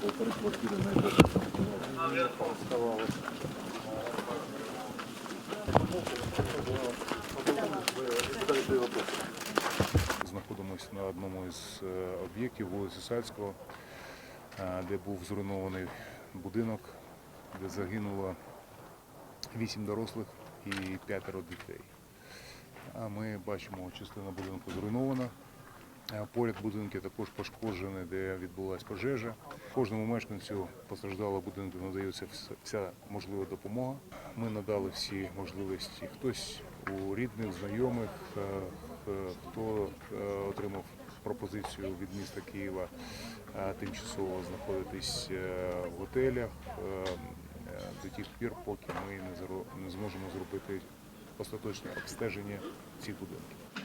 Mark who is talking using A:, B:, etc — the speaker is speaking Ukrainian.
A: полторы квартиры на это.
B: Знаходимося на одному із е, об'єктів вулиці Сальського, е, де був зруйнований будинок, де загинуло вісім дорослих і п'ятеро дітей. А ми бачимо, частина будинку зруйнована. Е, Поряд будинки також пошкоджені, де відбулася пожежа. Кожному мешканцю постраждалого будинку надається вся можлива допомога. Ми надали всі можливості. Хтось у рідних, знайомих, е, хто е, отримав пропозицію від міста Києва е, тимчасово знаходитись е, в готелях е, е, до тих пір, поки ми не зможемо зробити остаточне обстеження цих будинків.